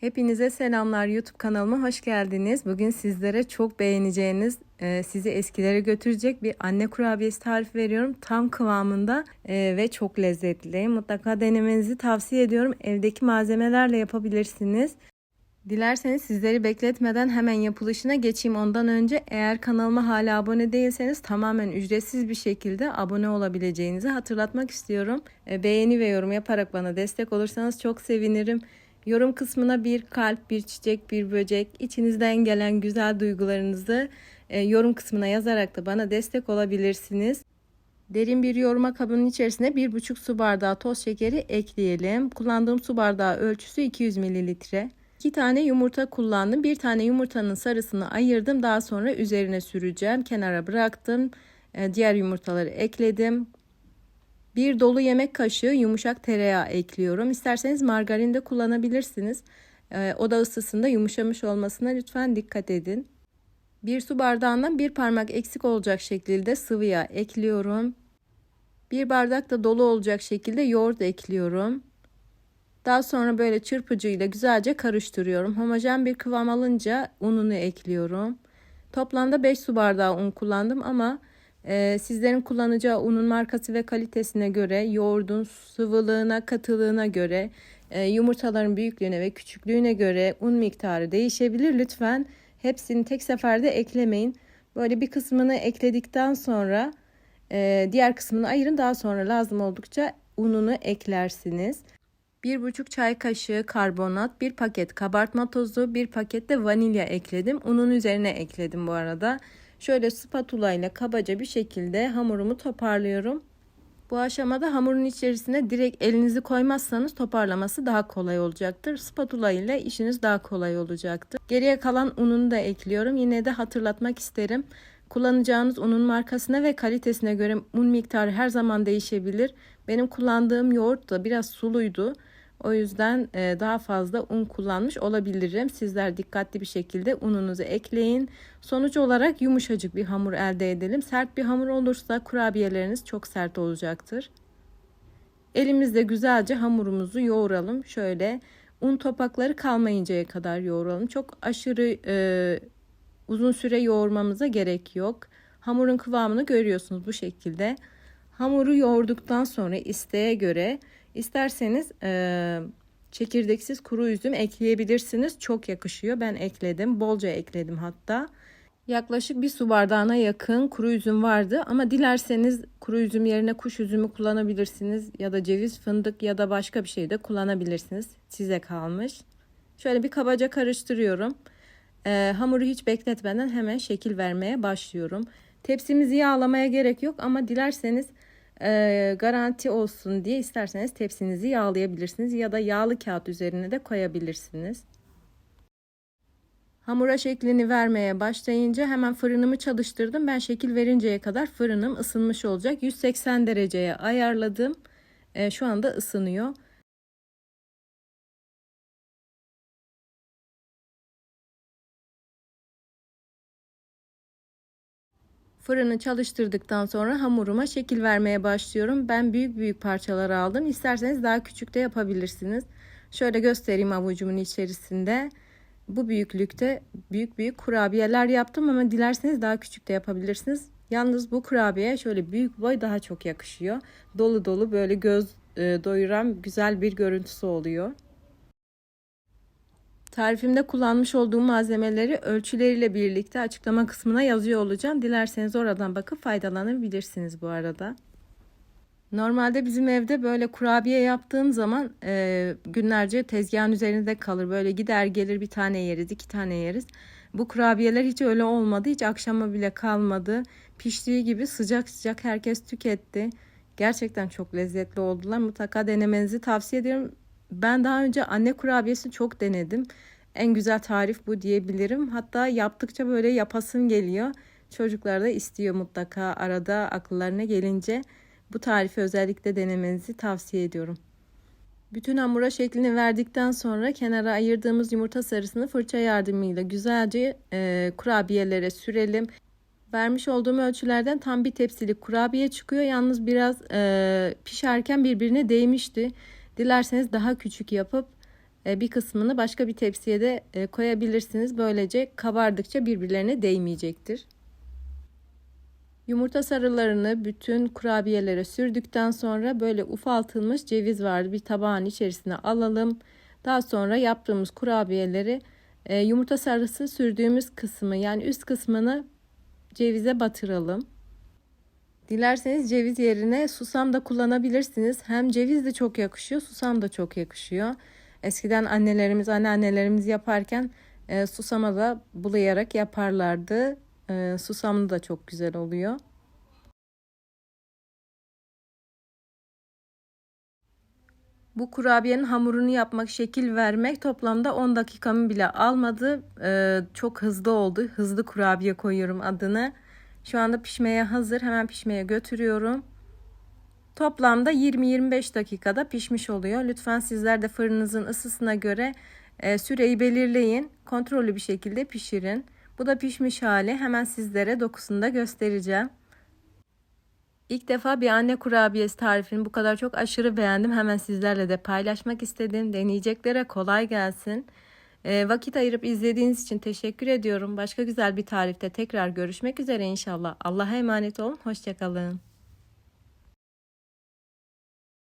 Hepinize selamlar YouTube kanalıma hoş geldiniz. Bugün sizlere çok beğeneceğiniz, e, sizi eskilere götürecek bir anne kurabiyesi tarifi veriyorum. Tam kıvamında e, ve çok lezzetli. Mutlaka denemenizi tavsiye ediyorum. Evdeki malzemelerle yapabilirsiniz. Dilerseniz sizleri bekletmeden hemen yapılışına geçeyim. Ondan önce eğer kanalıma hala abone değilseniz tamamen ücretsiz bir şekilde abone olabileceğinizi hatırlatmak istiyorum. E, Beğeni ve yorum yaparak bana destek olursanız çok sevinirim. Yorum kısmına bir kalp, bir çiçek, bir böcek, içinizden gelen güzel duygularınızı e, yorum kısmına yazarak da bana destek olabilirsiniz. Derin bir yoğurma kabının içerisine 1,5 su bardağı toz şekeri ekleyelim. Kullandığım su bardağı ölçüsü 200 mililitre. 2 tane yumurta kullandım. Bir tane yumurtanın sarısını ayırdım. Daha sonra üzerine süreceğim. Kenara bıraktım. E, diğer yumurtaları ekledim. Bir dolu yemek kaşığı yumuşak tereyağı ekliyorum. İsterseniz margarin de kullanabilirsiniz. E, oda ısısında yumuşamış olmasına lütfen dikkat edin. Bir su bardağından bir parmak eksik olacak şekilde sıvı yağ ekliyorum. Bir bardak da dolu olacak şekilde yoğurt ekliyorum. Daha sonra böyle çırpıcıyla güzelce karıştırıyorum. Homojen bir kıvam alınca ununu ekliyorum. Toplamda 5 su bardağı un kullandım ama e, sizlerin kullanacağı unun markası ve kalitesine göre, yoğurdun sıvılığına, katılığına göre, e, yumurtaların büyüklüğüne ve küçüklüğüne göre un miktarı değişebilir. Lütfen hepsini tek seferde eklemeyin. Böyle bir kısmını ekledikten sonra e, diğer kısmını ayırın. Daha sonra lazım oldukça ununu eklersiniz. 1,5 çay kaşığı karbonat, 1 paket kabartma tozu, 1 paket de vanilya ekledim. Unun üzerine ekledim bu arada. Şöyle spatula ile kabaca bir şekilde hamurumu toparlıyorum. Bu aşamada hamurun içerisine direkt elinizi koymazsanız toparlaması daha kolay olacaktır. Spatula ile işiniz daha kolay olacaktır. Geriye kalan ununu da ekliyorum. Yine de hatırlatmak isterim. Kullanacağınız unun markasına ve kalitesine göre un miktarı her zaman değişebilir. Benim kullandığım yoğurt da biraz suluydu. O yüzden daha fazla un kullanmış olabilirim. Sizler dikkatli bir şekilde ununuzu ekleyin. Sonuç olarak yumuşacık bir hamur elde edelim. Sert bir hamur olursa kurabiyeleriniz çok sert olacaktır. Elimizde güzelce hamurumuzu yoğuralım. Şöyle un topakları kalmayıncaya kadar yoğuralım. Çok aşırı e, uzun süre yoğurmamıza gerek yok. Hamurun kıvamını görüyorsunuz bu şekilde. Hamuru yoğurduktan sonra isteğe göre isterseniz e, çekirdeksiz kuru üzüm ekleyebilirsiniz. Çok yakışıyor. Ben ekledim. Bolca ekledim hatta. Yaklaşık bir su bardağına yakın kuru üzüm vardı ama dilerseniz kuru üzüm yerine kuş üzümü kullanabilirsiniz ya da ceviz, fındık ya da başka bir şey de kullanabilirsiniz. Size kalmış. Şöyle bir kabaca karıştırıyorum. E, hamuru hiç bekletmeden hemen şekil vermeye başlıyorum. Tepsimizi yağlamaya gerek yok ama dilerseniz e, garanti olsun diye isterseniz tepsinizi yağlayabilirsiniz ya da yağlı kağıt üzerine de koyabilirsiniz. Hamura şeklini vermeye başlayınca hemen fırınımı çalıştırdım. Ben şekil verinceye kadar fırınım ısınmış olacak. 180 dereceye ayarladım. E, şu anda ısınıyor. Fırını çalıştırdıktan sonra hamuruma şekil vermeye başlıyorum. Ben büyük büyük parçalar aldım. İsterseniz daha küçük de yapabilirsiniz. Şöyle göstereyim avucumun içerisinde. Bu büyüklükte büyük büyük kurabiyeler yaptım ama dilerseniz daha küçük de yapabilirsiniz. Yalnız bu kurabiye şöyle büyük boy daha çok yakışıyor. Dolu dolu böyle göz doyuran güzel bir görüntüsü oluyor. Tarifimde kullanmış olduğum malzemeleri ölçüleriyle birlikte açıklama kısmına yazıyor olacağım. Dilerseniz oradan bakıp faydalanabilirsiniz bu arada. Normalde bizim evde böyle kurabiye yaptığım zaman e, günlerce tezgahın üzerinde kalır. Böyle gider gelir bir tane yeriz, iki tane yeriz. Bu kurabiyeler hiç öyle olmadı. Hiç akşama bile kalmadı. Piştiği gibi sıcak sıcak herkes tüketti. Gerçekten çok lezzetli oldular. Mutlaka denemenizi tavsiye ederim. Ben daha önce anne kurabiyesi çok denedim. En güzel tarif bu diyebilirim. Hatta yaptıkça böyle yapasım geliyor. Çocuklar da istiyor mutlaka arada akıllarına gelince. Bu tarifi özellikle denemenizi tavsiye ediyorum. Bütün hamura şeklini verdikten sonra kenara ayırdığımız yumurta sarısını fırça yardımıyla güzelce e, kurabiyelere sürelim. Vermiş olduğum ölçülerden tam bir tepsilik kurabiye çıkıyor. Yalnız biraz e, pişerken birbirine değmişti. Dilerseniz daha küçük yapıp e, bir kısmını başka bir tepsiye de e, koyabilirsiniz. Böylece kabardıkça birbirlerine değmeyecektir. Yumurta sarılarını bütün kurabiyelere sürdükten sonra böyle ufaltılmış ceviz vardı bir tabağın içerisine alalım. Daha sonra yaptığımız kurabiyeleri e, yumurta sarısı sürdüğümüz kısmı yani üst kısmını cevize batıralım. Dilerseniz ceviz yerine susam da kullanabilirsiniz. Hem ceviz de çok yakışıyor, susam da çok yakışıyor. Eskiden annelerimiz, anneannelerimiz yaparken e, susama da bulayarak yaparlardı. E, susamlı da çok güzel oluyor. Bu kurabiyenin hamurunu yapmak, şekil vermek toplamda 10 dakikamı bile almadı. Ee, çok hızlı oldu. Hızlı kurabiye koyuyorum adını. Şu anda pişmeye hazır. Hemen pişmeye götürüyorum. Toplamda 20-25 dakikada pişmiş oluyor. Lütfen sizler de fırınınızın ısısına göre e, süreyi belirleyin. Kontrollü bir şekilde pişirin. Bu da pişmiş hali. Hemen sizlere dokusunu da göstereceğim. İlk defa bir anne kurabiyesi tarifini bu kadar çok aşırı beğendim. Hemen sizlerle de paylaşmak istedim. Deneyeceklere kolay gelsin. E, vakit ayırıp izlediğiniz için teşekkür ediyorum. Başka güzel bir tarifte tekrar görüşmek üzere inşallah. Allah'a emanet olun. Hoşçakalın.